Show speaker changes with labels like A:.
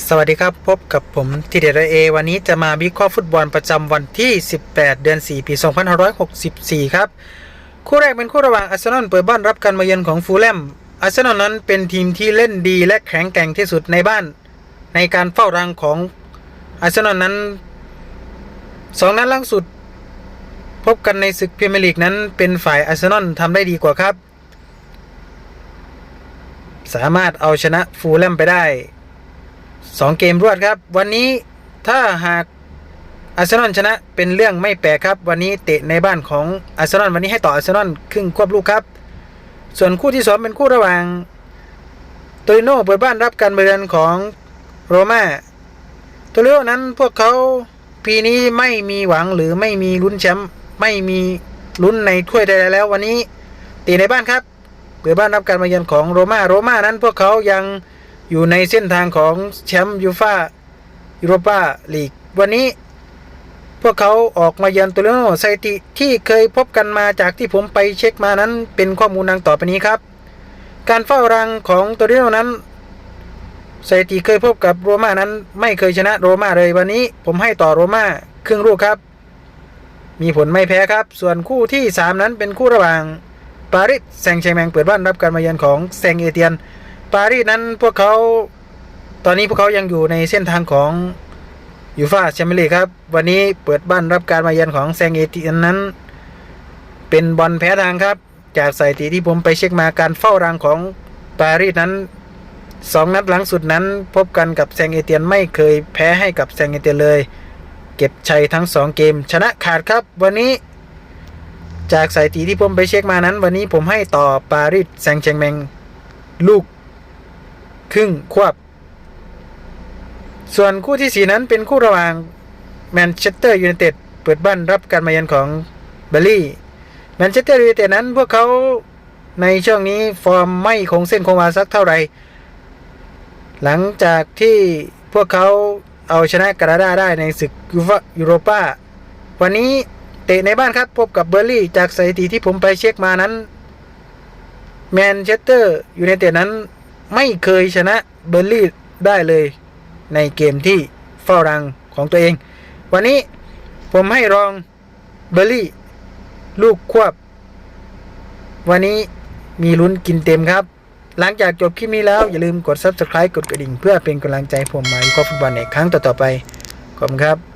A: สวัสดีครับพบกับผมทีเดเอวันนี้จะมาวิเคราะห์ฟุตบอลประจำวันที่ 18 เดือน 4 ปี 2564 ครับ คู่แรกเป็นคู่ระหว่างอาร์เซนอลเปิดบ้านรับการมาเยือนของฟูลแลมอาร์เซนอลนั้นเป็นทีมที่เล่นดีและแข็งแกร่งที่สุดในบ้าน ในการเฝ้ารังของอาร์เซนอลนั้นสองนัดล่าสุด พบกันในศึกพรีเมียร์ลีกนั้นเป็นฝ่ายอาร์เซนอลทำได้ดีกว่าครับ สามารถเอาชนะฟูลแลมไปได้ สองเกมรวดครับ วันนี้ถ้าหากอาร์เซนอลชนะเป็นเรื่องไม่แปลกครับ วันนี้เตะในบ้านของอาร์เซนอลวันนี้ให้ต่ออาร์เซนอลครึ่งควบลูกครับ ส่วนคู่ที่สองเป็นคู่ระหว่างโตริโน่เปิดบ้านรับการเยือนของโรม่าโตริโน่นั้นพวกเขาปีนี้ไม่มีหวังหรือไม่มีลุ้นแชมป์ไม่มีลุ้นในถ้วยใดๆแล้ว วันนี้ตะในบ้านครับเปิดบ้านรับการมาเยือนของโรม่าโรม่านั้นพวกเขายัง อยู่ในเส้นทางของแชมป์ยูฟายูโรปาลีกวันนี้ พวกเขาออกมาเยือนโตเรโนสถิติที่เคยพบกันมาจากที่ผมไปเช็คมานั้นเป็นข้อมูลดังต่อไปนี้ครับ การเฝ้ารังของโตเรโนนั้นสถิติเคยพบกับโรม่านั้น ไม่เคยชนะโรม่าเลยวันนี้ ผมให้ต่อโรม่าครึ่งลูกครับ มีผลไม่แพ้ครับ ส่วนคู่ที่ 3 นั้นเป็นคู่ระหว่างปารีสแซงต์แชร์แมงเปิดบ้านรับการมาเยือนของแซงเอเตียน ปารีสนั้นพวกเขาตอนนี้พวกเขายังอยู่ในเส้นทางของยูฟาแชมเปี้ยนลีกครับ วันนี้เปิดบ้านรับการมาเยือนของแซงเอเตียนนั้น เป็นบอลแพ้ทางครับ จากสถิติที่ผมไปเช็คมาการเฝ้ารังของปารีสนั้นสองนัดหลังสุดนั้น พบกันกับแซงเอเตียนไม่เคยแพ้ให้กับแซงเอเตียนเลย เก็บชัยทั้งสองเกม ชนะขาดครับ วันนี้ จากสถิติที่ผมไปเช็คมานั้น วันนี้ผมให้ต่อปารีสแซงต์แชร์แมง ลูก ครึ่งควบ ส่วนคู่ที่สี่นั้นเป็นคู่ระหว่างแมนเชสเตอร์ยูไนเต็ดเปิดบ้านรับการมาเยือนของเบลลี่แมนเชสเตอร์ยูไนเต็ดนั้นพวกเขาในช่วงนี้ฟอร์มไม่คงเส้นคงวาสักเท่าไหร่ หลังจากที่พวกเขาเอาชนะกราดาได้ในศึกยูฟายูโรปาวันนี้เตะในบ้านครับพบกับเบอร์ลี่ จากสถิติที่ผมไปเช็คมานั้นแมนเชสเตอร์ยูไนเต็ดนั้น ไม่เคยชนะเบอร์ลี่ได้เลยในเกมที่เฝ้ารังของตัวเอง วันนี้ผมให้รองเบอร์ลี่ ลูกควบ วันนี้มีลุ้นกินเต็มครับ หลังจากจบคลิปนี้แล้ว อย่าลืมกด Subscribe กดกระดิ่ง เพื่อเป็นกำลังใจผมมาวิเคราะห์ฟุตบอลในครั้งต่อๆไป ขอบคุณครับ